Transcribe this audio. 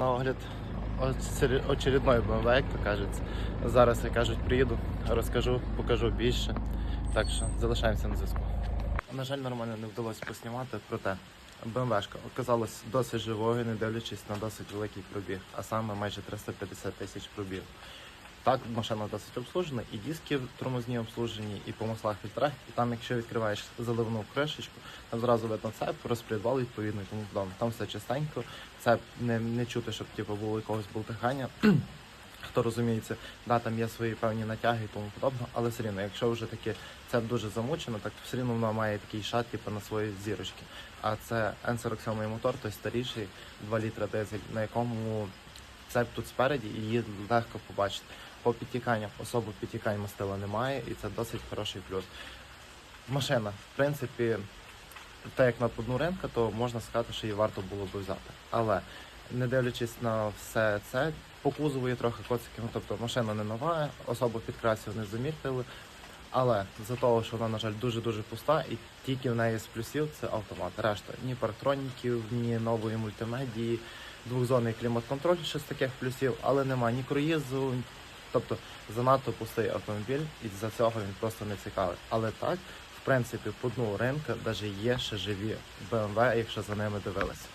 На огляд очередної BMW, як то кажеться. Зараз, як кажуть, приїду, розкажу, покажу більше. Так що залишаємося на зв'язку. На жаль, нормально не вдалося поснімати, проте БМВшка оказалась досить живою, не дивлячись на досить великий пробіг, а саме майже 350 тисяч пробіг. Так, машина досить обслужена, і диски тормозні обслужені, і по маслах фільтрах. І там, якщо відкриваєш заливну кришечку, там зразу видно цеп, розпредвал відповідно і тому. Там все чистенько, цеп не, не чути, щоб типу, було якогось болтихання. Хто розуміється, да, там є свої певні натяги і тому подобне, але все рівно, якщо вже таке це дуже замучено, так все рівно воно має такий шат, типу, на свої зірочки. А це N47 мотор, той старіший, 2 літра дизель, на якому цеп тут спереді і її легко побачити. По підтіканням особо підтікань мастила немає, і це досить хороший плюс. Машина, в принципі, так як на одну ринка, то можна сказати, що її варто було би взяти. Але не дивлячись на все це, по кузову є трохи коцики, ну тобто машина не нова, особо підкрасів не замітили. Але за того, що вона, на жаль, дуже-дуже пуста, і тільки в неї з плюсів це автомат. Решта ні парктроніків, ні нової мультимедії, двохзонний клімат-контроль, з таких плюсів, але нема ні круїзу, тобто занадто пустий автомобіль, і за цього він просто не цікавий. Але так, в принципі, по дну ринку навіть є ще живі BMW, якщо за ними дивилися.